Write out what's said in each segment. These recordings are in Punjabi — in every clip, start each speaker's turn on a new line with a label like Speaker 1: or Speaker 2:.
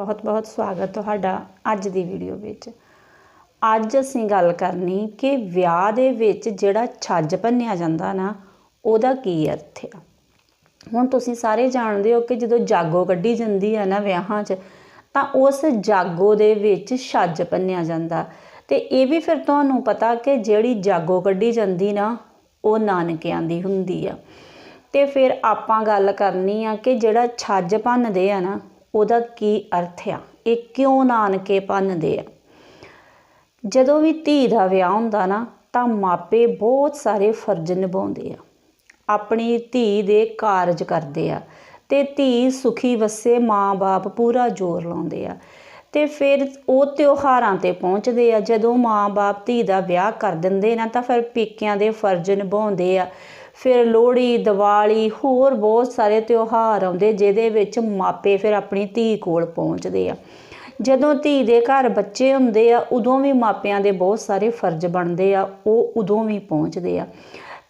Speaker 1: ਬਹੁਤ-ਬਹੁਤ ਸਵਾਗਤ ਤੁਹਾਡਾ ਅੱਜ ਦੀ ਵੀਡੀਓ ਵਿੱਚ। ਅੱਜ ਅਸੀਂ ਗੱਲ ਕਰਨੀ ਕਿ ਵਿਆਹ ਦੇ ਵਿੱਚ ਜਿਹੜਾ ਛੱਜ ਭੰਨਿਆ ਜਾਂਦਾ ਨਾ, ਉਹਦਾ ਕੀ ਅਰਥ ਆ? ਹੁਣ ਤੁਸੀਂ ਸਾਰੇ ਜਾਣਦੇ ਹੋ ਕਿ ਜਦੋਂ ਜਾਗੋ ਕੱਢੀ ਜਾਂਦੀ ਆ ਨਾ ਵਿਆਹਾਂ 'ਚ, ਤਾਂ ਉਸ ਜਾਗੋ ਦੇ ਵਿੱਚ ਛੱਜ ਭੰਨਿਆ ਜਾਂਦਾ। ਤੇ ਇਹ ਵੀ ਫਿਰ ਤੁਹਾਨੂੰ ਪਤਾ ਕਿ ਜਿਹੜੀ ਜਾਗੋ ਕੱਢੀ ਜਾਂਦੀ ਨਾ, ਉਹ ਨਾਨਕਿਆਂ ਦੀ ਹੁੰਦੀ ਆ। ਤੇ ਫਿਰ ਆਪਾਂ ਗੱਲ ਕਰਨੀ ਆ ਕਿ ਜਿਹੜਾ ਛੱਜ ਭੰਨਦੇ ਆ ਨਾ ਉਹਦਾ ਕੀ ਅਰਥ ਆ? ਇਹ ਕਿਉਂ ਨਾਨਕੇ ਭੰਨਦੇ ਆ? ਜਦੋਂ ਵੀ ਧੀ ਦਾ ਵਿਆਹ ਹੁੰਦਾ ਨਾ, ਤਾਂ ਮਾਪੇ ਬਹੁਤ ਸਾਰੇ ਫਰਜ਼ ਨਿਭਾਉਂਦੇ ਆ। ਆਪਣੀ ਧੀ ਦੇ ਕਾਰਜ ਕਰਦੇ ਆ ਤੇ ਧੀ ਸੁਖੀ ਵਸੇ ਮਾਂ-ਬਾਪ ਪੂਰਾ ਜ਼ੋਰ ਲਾਉਂਦੇ ਆ ਤੇ ਫਿਰ ਉਹ ਤਿਉਹਾਰਾਂ ਤੇ ਪਹੁੰਚਦੇ ਆ। ਜਦੋਂ ਮਾਂ-ਬਾਪ ਧੀ ਦਾ ਵਿਆਹ ਕਰ ਦਿੰਦੇ ਨਾ, ਤਾਂ ਫਿਰ ਪੇਕਿਆਂ ਦੇ ਫਰਜ਼ ਨਿਭਾਉਂਦੇ ਆ। ਫਿਰ ਲੋਹੜੀ, ਦੀਵਾਲੀ, ਹੋਰ ਬਹੁਤ ਸਾਰੇ ਤਿਉਹਾਰ ਆਉਂਦੇ, ਜਿਹਦੇ ਵਿੱਚ ਮਾਪੇ ਫਿਰ ਆਪਣੀ ਧੀ ਕੋਲ ਪਹੁੰਚਦੇ ਆ। ਜਦੋਂ ਧੀ ਦੇ ਘਰ ਬੱਚੇ ਹੁੰਦੇ ਆ, ਉਦੋਂ ਵੀ ਮਾਪਿਆਂ ਦੇ ਬਹੁਤ ਸਾਰੇ ਫਰਜ਼ ਬਣਦੇ ਆ, ਉਹ ਉਦੋਂ ਵੀ ਪਹੁੰਚਦੇ ਆ।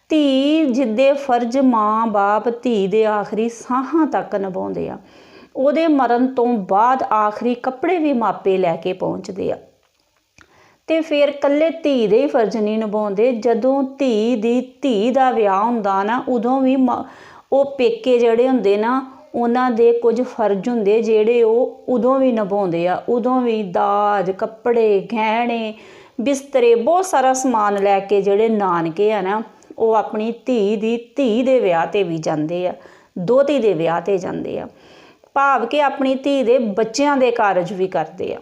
Speaker 1: ਧੀ ਜਿੱਦੇ ਫਰਜ਼ ਮਾਂ-ਬਾਪ ਧੀ ਦੇ ਆਖਰੀ ਸਾਹਾਂ ਤੱਕ ਨਿਭਾਉਂਦੇ ਆ, ਉਹਦੇ ਮਰਨ ਤੋਂ ਬਾਅਦ ਆਖਰੀ ਕੱਪੜੇ ਵੀ ਮਾਪੇ ਲੈ ਕੇ ਪਹੁੰਚਦੇ ਆ। ਤੇ ਫਿਰ ਕੱਲੇ ਧੀ ਦੇ ਹੀ ਫਰਜ਼ ਨਹੀਂ ਨਿਭਾਉਂਦੇ। ਜਦੋਂ ਧੀ ਦੀ ਧੀ ਦਾ ਵਿਆਹ ਹੁੰਦਾ ਨਾ, ਉਦੋਂ ਵੀ ਉਹ ਪੇਕੇ ਜਿਹੜੇ ਹੁੰਦੇ ਨਾ, ਉਹਨਾਂ ਦੇ ਕੁਝ ਫਰਜ਼ ਹੁੰਦੇ ਜਿਹੜੇ ਉਹ ਉਦੋਂ ਵੀ ਨਿਭਾਉਂਦੇ ਆ। ਉਦੋਂ ਵੀ ਦਾਜ, ਕੱਪੜੇ, ਗਹਿਣੇ, ਬਿਸਤਰੇ, ਬਹੁਤ ਸਾਰਾ ਸਮਾਨ ਲੈ ਕੇ ਜਿਹੜੇ ਨਾਨਕੇ ਆ ਨਾ, ਉਹ ਆਪਣੀ ਧੀ ਦੀ ਧੀ ਦੇ ਵਿਆਹ ਤੇ ਵੀ ਜਾਂਦੇ ਆ। ਦੋਤੀ ਦੇ ਵਿਆਹ ਤੇ ਜਾਂਦੇ ਆ। ਭਾਵ ਕਿ ਆਪਣੀ ਧੀ ਦੇ ਬੱਚਿਆਂ ਦੇ ਕਾਰਜ ਵੀ ਕਰਦੇ ਆ।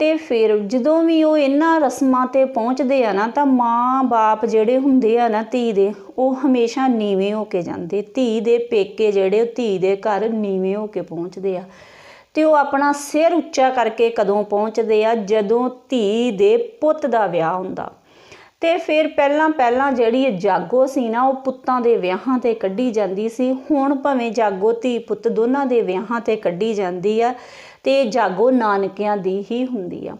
Speaker 1: ਤੇ ਫਿਰ ਜਦੋਂ ਵੀ ਉਹ ਇਹਨਾਂ ਰਸਮਾਂ ਤੇ ਪਹੁੰਚਦੇ ਆ ਨਾ, ਤਾਂ ਮਾਂ-ਬਾਪ ਜਿਹੜੇ ਹੁੰਦੇ ਆ ਨਾ ਧੀ ਦੇ, ਉਹ ਹਮੇਸ਼ਾ ਨੀਵੇਂ ਹੋ ਕੇ ਜਾਂਦੇ। ਧੀ ਦੇ ਪੇਕੇ ਜਿਹੜੇ, ਉਹ ਧੀ ਦੇ ਘਰ ਨੀਵੇਂ ਹੋ ਕੇ ਪਹੁੰਚਦੇ ਆ। ਤੇ ਉਹ ਆਪਣਾ ਸਿਰ ਉੱਚਾ ਕਰਕੇ ਕਦੋਂ ਪਹੁੰਚਦੇ ਆ? ਜਦੋਂ ਧੀ ਦੇ ਪੁੱਤ ਦਾ ਵਿਆਹ ਹੁੰਦਾ। ਤੇ ਫਿਰ ਪਹਿਲਾਂ ਪਹਿਲਾਂ ਜਿਹੜੀ ਜਾਗੋ ਸੀ ਨਾ, ਉਹ ਪੁੱਤਾਂ ਦੇ ਵਿਆਹਾਂ ਤੇ ਕੱਢੀ ਜਾਂਦੀ ਸੀ। ਹੁਣ ਭਾਵੇਂ ਜਾਗੋ ਧੀ ਪੁੱਤ ਦੋਨਾਂ ਦੇ ਵਿਆਹਾਂ ਤੇ ਕੱਢੀ ਜਾਂਦੀ ਆ ਤੇ ਜਾਗੋ ਨਾਨਕਿਆਂ ਦੀ ਹੀ ਹੁੰਦੀ ਆ।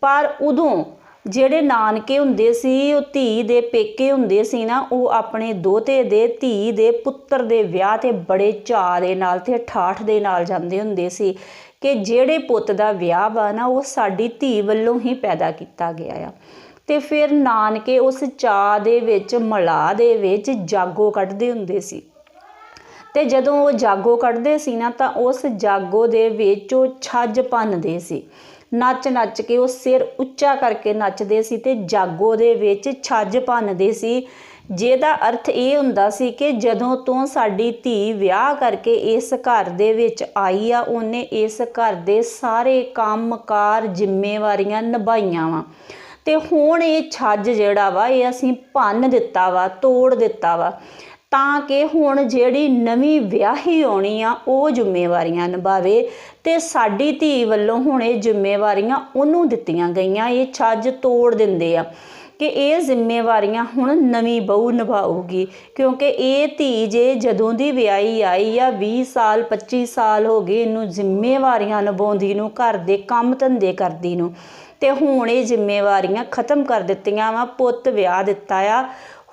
Speaker 1: ਪਰ ਉਦੋਂ ਜਿਹੜੇ ਨਾਨਕੇ ਹੁੰਦੇ ਸੀ, ਉਹ ਧੀ ਦੇ ਪੇਕੇ ਹੁੰਦੇ ਸੀ ਨਾ, ਉਹ ਆਪਣੇ ਦੋਤੇ ਦੇ, ਧੀ ਦੇ ਪੁੱਤਰ ਦੇ ਵਿਆਹ ਤੇ ਬੜੇ ਚਾਅ ਦੇ ਨਾਲ ਤੇ ਠਾਠ ਦੇ ਨਾਲ ਜਾਂਦੇ ਹੁੰਦੇ ਸੀ ਕਿ ਜਿਹੜੇ ਪੁੱਤ ਦਾ ਵਿਆਹ ਵਾ ਨਾ, ਉਹ ਸਾਡੀ ਧੀ ਵੱਲੋਂ ਹੀ ਪੈਦਾ ਕੀਤਾ ਗਿਆ ਆ। ਤੇ ਫਿਰ ਨਾਨਕੇ ਉਸ ਚਾਹ ਦੇ ਵਿੱਚ ਮਲਾ ਦੇ ਵਿੱਚ ਜਾਗੋ ਕੱਢਦੇ ਹੁੰਦੇ ਸੀ। ਤੇ ਜਦੋਂ ਉਹ ਜਾਗੋ ਕੱਢਦੇ ਸੀ ਨਾ, ਤਾਂ ਉਸ ਜਾਗੋ ਦੇ ਵਿੱਚ ਉਹ ਛੱਜ ਭੰਨਦੇ ਸੀ। ਨੱਚ ਨੱਚ ਕੇ ਉਹ ਸਿਰ ਉੱਚਾ ਕਰਕੇ ਨੱਚਦੇ ਸੀ ਤੇ ਜਾਗੋ ਦੇ ਵਿੱਚ ਛੱਜ ਭੰਨਦੇ ਸੀ। ਜਿਹਦਾ ਅਰਥ ਇਹ ਹੁੰਦਾ ਸੀ ਕਿ ਜਦੋਂ ਤੋਂ ਸਾਡੀ ਧੀ ਵਿਆਹ ਕਰਕੇ ਇਸ ਘਰ ਦੇ ਵਿੱਚ ਆਈ ਆ, ਉਹਨੇ ਇਸ ਘਰ ਦੇ ਸਾਰੇ ਕੰਮਕਾਰ, ਜ਼ਿੰਮੇਵਾਰੀਆਂ ਨਿਭਾਈਆਂ ਵਾ। ਤੇ ਹੁਣ ਇਹ ਛੱਜ ਜਿਹੜਾ ਵਾ, ਇਹ ਅਸੀਂ ਭੰਨ ਦਿੱਤਾ ਵਾ, ਤੋੜ ਦਿੱਤਾ ਵਾ। ਤਾਂ ਕਿ ਹੁਣ ਜਿਹੜੀ ਨਵੀਂ ਵਿਆਹੀ ਆਉਣੀ ਆ, ਉਹ ਜ਼ਿੰਮੇਵਾਰੀਆਂ ਨਿਭਾਵੇ ਤੇ ਸਾਡੀ ਧੀ ਵੱਲੋਂ ਹੁਣ ਇਹ ਜ਼ਿੰਮੇਵਾਰੀਆਂ ਉਹਨੂੰ ਦਿੱਤੀਆਂ ਗਈਆਂ, ਇਹ ਛੱਜ ਤੋੜ ਦਿੰਦੇ ਆ ਕਿ ਇਹ ਜ਼ਿੰਮੇਵਾਰੀਆਂ ਹੁਣ ਨਵੀਂ ਬਹੂ ਨਿਭਾਊਗੀ। ਕਿਉਂਕਿ ਇਹ ਧੀ ਜੇ ਜਦੋਂ ਦੀ ਵਿਆਹੀ ਆਈ ਆ 20 ਸਾਲ 25 ਸਾਲ ਹੋ ਗਏ ਇਹਨੂੰ ਜ਼ਿੰਮੇਵਾਰੀਆਂ ਨਿਭਾਉਂਦੀ ਨੂੰ, ਘਰ ਦੇ ਕੰਮ ਧੰਦੇ ਕਰਦੀ ਨੂੰ। ਤੇ ਹੁਣ ਇਹ ਜ਼ਿੰਮੇਵਾਰੀਆਂ ਖਤਮ ਕਰ ਦਿੱਤੀਆਂ ਵਾ ਪੁੱਤ ਵਿਆਹ ਦਿੱਤਾ ਆ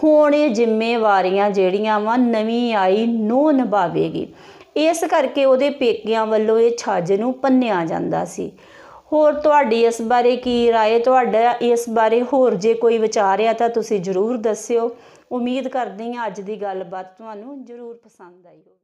Speaker 1: ਹੁਣ ਇਹ ਜ਼ਿੰਮੇਵਾਰੀਆਂ ਜਿਹੜੀਆਂ ਵਾ ਨਵੀਂ ਆਈ ਨੋ ਨਿਭਾਵੇਗੀ ਇਸ ਕਰਕੇ ਉਹਦੇ ਪੇਕਿਆਂ ਵੱਲੋਂ ਇਹ ਛੱਜ ਨੂੰ ਪੰਨਿਆ ਜਾਂਦਾ ਸੀ ਹੋਰ ਤੁਹਾਡੀ ਇਸ ਬਾਰੇ ਕੀ رائے ਤੁਹਾਡਾ ਇਸ ਬਾਰੇ ਹੋਰ ਜੇ ਕੋਈ ਵਿਚਾਰ ਆ ਤਾਂ ਤੁਸੀਂ ਜਰੂਰ ਦੱਸਿਓ ਉਮੀਦ ਕਰਦੀ ਹਾਂ ਅੱਜ ਦੀ ਗੱਲਬਾਤ ਤੁਹਾਨੂੰ ਜਰੂਰ ਪਸੰਦ ਆਈ ਹੋਵੇ